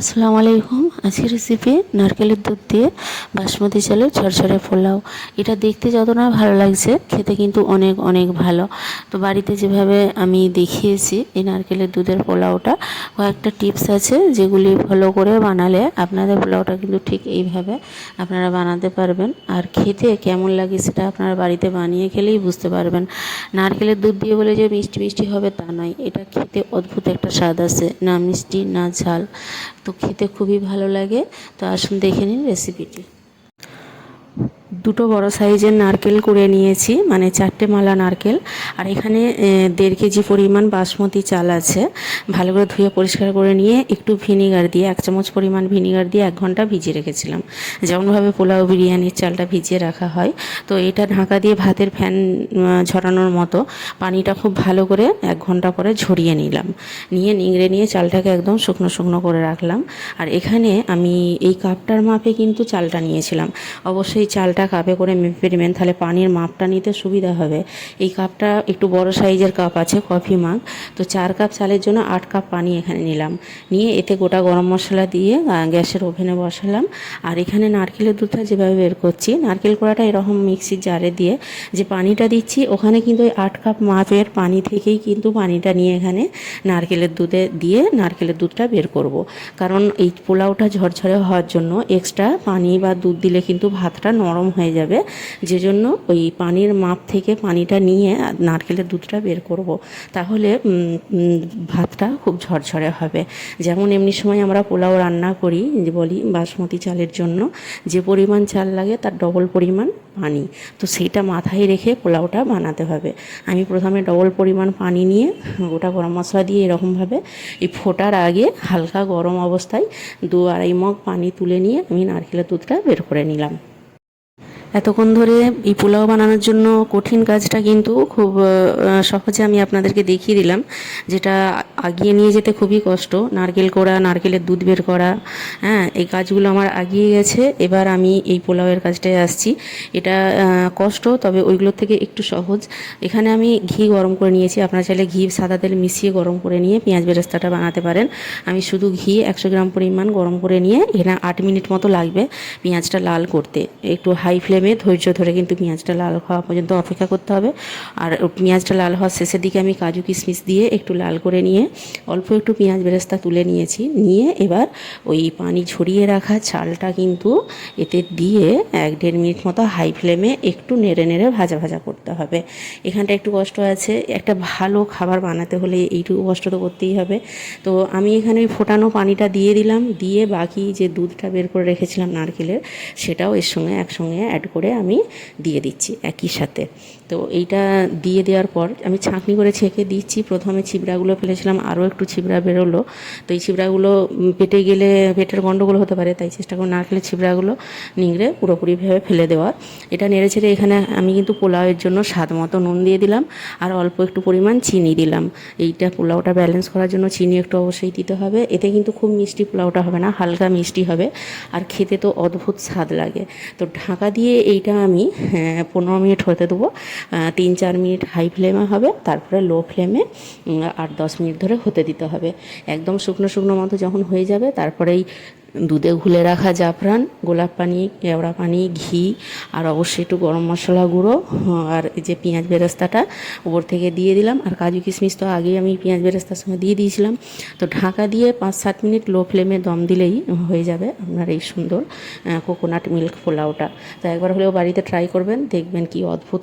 আসসালামু আলাইকুম। আজকের রেসিপি নারকেলের দুধ দিয়ে বাসমতি চালের ঝরঝরে পোলাও। এটা দেখতে যত না ভালো লাগছে, খেতে কিন্তু অনেক অনেক ভালো। তো বাড়িতে যেভাবে আমি দেখিয়েছি এই নারকেলের দুধের পোলাওটা, কয়েকটা টিপস আছে যেগুলি ফলো করে বানালে আপনাদের পোলাওটা কিন্তু ঠিক এইভাবে আপনারা বানাতে পারবেন। আর খেতে কেমন লাগে সেটা আপনারা বাড়িতে বানিয়ে খেলেই বুঝতে পারবেন। নারকেলের দুধ দিয়ে বলে যে মিষ্টি মিষ্টি হবে তা নয়, এটা খেতে অদ্ভুত একটা স্বাদ আছে, না মিষ্টি, না ঝাল। তো খেতে খুবই ভালো লাগে। তো আসুন দেখে নিন রেসিপিটি দুটো বড় সাইজের নারকেল করে নিয়েছি মানে চারটে মালা নারকেল। আর এখানে দেড় কেজি পরিমাণ বাসমতি চাল আছে। ভালো করে ধুয়ে পরিষ্কার করে নিয়ে একটু ভিনিগার দিয়ে, এক চামচ পরিমাণ ভিনিগার দিয়ে এক ঘণ্টা ভিজিয়ে রেখেছিলাম। যেমনভাবে পোলাও বিরিয়ানির চালটা ভিজিয়ে রাখা হয়, তো এটা ঢাকা দিয়ে ভাতের ফ্যান ঝরানোর মতো পানিটা খুব ভালো করে এক ঘণ্টা পরে ঝরিয়ে নিলাম। নিয়ে নিংড়ে নিয়ে চালটাকে একদম শুকনো শুকনো করে রাখলাম। আর এখানে আমি এই কাপটার মাপে কিন্তু চালটা নিয়েছিলাম। অবশ্যই চালটা কাপে করে মেপে নেবেন, তাহলে পানির মাপটা নিতে সুবিধা হবে। এই কাপটা একটু বড় সাইজের কাপ আছে কফি মাগ তো চার কাপ চালের জন্য আট কাপ পানি এখানে নিলাম। নিয়ে এতে গোটা গরম মশলা দিয়ে গ্যাসের ওভেনে বসালাম। আর এখানে নারকেলের দুধটা যেভাবে বের করছি, নারকেল কোড়াটা এরকম মিক্সির জারে দিয়ে যে পানিটা দিচ্ছি, ওখানে কিন্তু ওই আট কাপ মাপের পানি থেকেই কিন্তু পানিটা নিয়ে এখানে নারকেলের দুধে দিয়ে নারকেলের দুধটা বের করব। কারণ এই পোলাওটা ঝরঝরে হওয়ার জন্য এক্সট্রা পানি বা দুধ দিলে কিন্তু ভাতটা নরম হয়ে যাবে। যে জন্য ওই পানির মাপ থেকে পানিটা নিয়ে নারকেলের দুধটা বের করব। তাহলে ভাতটা খুব ঝরঝরে হবে। যেমন এমনি সময় আমরা পোলাও রান্না করি বলি বাসমতি চালের জন্য, যে পরিমাণ চাল লাগে তার ডবল পরিমাণ পানি। তো সেইটা মাথায় রেখে পোলাওটা বানাতে হবে। আমি প্রথমে ডবল পরিমাণ পানি নিয়ে গোটা গরম মশলা দিয়ে এরকমভাবে এই ফোটার আগে হালকা গরম অবস্থায় দু আড়াই মগ পানি তুলে নিয়ে আমি নারকেলের দুধটা বের করে নিলাম। এতক্ষণ ধরে এই পোলাও বানানোর জন্য কঠিন কাজটা কিন্তু খুব সহজে আমি আপনাদেরকে দেখিয়ে দিলাম, যেটা আগিয়ে নিয়ে যেতে খুবই কষ্ট। নারকেল করা নারকেলের দুধ বের করা হ্যাঁ এই কাজগুলো আমার আগিয়ে গেছে। এবার আমি এই পোলাওয়ের কাজটায় আসছি। এটা কষ্ট, তবে ওইগুলোর থেকে একটু সহজ। এখানে আমি ঘি গরম করে নিয়েছি। আপনারা চাইলে ঘি, সাদা তেল মিশিয়ে গরম করে নিয়ে পেঁয়াজ বেরেস্তাটা বানাতে পারেন। আমি শুধু ঘি একশো গ্রাম পরিমাণ গরম করে নিয়ে এখানে আট মিনিট মতো লাগবে পেঁয়াজটা লাল করতে। একটু হাই ফ্লেম ফ্লেমে ধৈর্য ধরে কিন্তু পেঁয়াজটা লাল হওয়া পর্যন্ত অপেক্ষা করতে হবে। আর পেঁয়াজটা লাল হওয়ার শেষের দিকে আমি কাজু কিশমিশ দিয়ে একটু লাল করে নিয়ে অল্প একটু পেঁয়াজ বেরেস্তা তুলে নিয়েছি। নিয়ে এবার ওই পানি ঝরিয়ে রাখা চালটা কিন্তু এতে দিয়ে এক দেড় মিনিট মতো হাই ফ্লেমে একটু নেড়ে নেড়ে ভাজা ভাজা করতে হবে। এখানটা একটু কষ্ট আছে। একটা ভালো খাবার বানাতে হলে এইটুকু কষ্ট তো করতেই হবে। তো আমি এখানে ওই ফোটানো পানিটা দিয়ে দিলাম। দিয়ে বাকি যে দুধটা বের করে রেখেছিলাম নারকেলের, সেটাও এর সঙ্গে একসঙ্গে অ্যাড করে আমি দিয়ে দিচ্ছি একই সাথে। তো এইটা দিয়ে দেওয়ার পর আমি ছাঁকনি করে ছেঁকে দিচ্ছি। প্রথমে ছিবড়াগুলো ফেলেছিলাম, আরও একটু ছিবড়া বেরোলো। তো এই ছিবড়াগুলো পেটে গেলে, পেটের গণ্ডগোল হতে পারে, তাই চেষ্টা করুন নারকেলের ছিবড়াগুলো নিংড়ে পুরোপুরিভাবে ফেলে দেওয়া এটা নেড়ে ছেড়ে এখানে আমি কিন্তু পোলাওয়ের জন্য স্বাদ মতো নুন দিয়ে দিলাম আর অল্প একটু পরিমাণ চিনি দিলাম। এইটা পোলাওটা ব্যালেন্স করার জন্য চিনি একটু অবশ্যই দিতে হবে। এতে কিন্তু খুব মিষ্টি পোলাওটা হবে না হালকা মিষ্টি হবে। আর খেতে তো অদ্ভুত স্বাদ লাগে। তো ঢাকা দিয়ে এইটা আমি হ্যাঁ, পনেরো মিনিট হতে দেবো। তিন চার মিনিট হাই ফ্লেমে হবে। তারপরে লো ফ্লেমে আট দশ মিনিট ধরে হতে দিতে হবে। একদম শুকনো শুকনো মতো যখন হয়ে যাবে তারপরেই দুধে ঘুলে রাখা জাফরান, গোলাপ পানি, কেওড়া পানি, ঘি, আর অবশ্যই একটু গরম মশলা গুঁড়ো আর এই যে পেঁয়াজ বেরেস্তাটা উপর থেকে দিয়ে দিলাম। আর কাজু কিশমিশ তো আগেই আমি পেঁয়াজ বেরেস্তার সঙ্গে দিয়ে দিয়েছিলাম। তো ঢাকা দিয়ে পাঁচ সাত মিনিট লো ফ্লেমে দম দিলেই হয়ে যাবে আপনার এই সুন্দর কোকোনাট মিল্ক পোলাওটা। তো একবার হলেও বাড়িতে ট্রাই করবেন, দেখবেন কি অদ্ভুত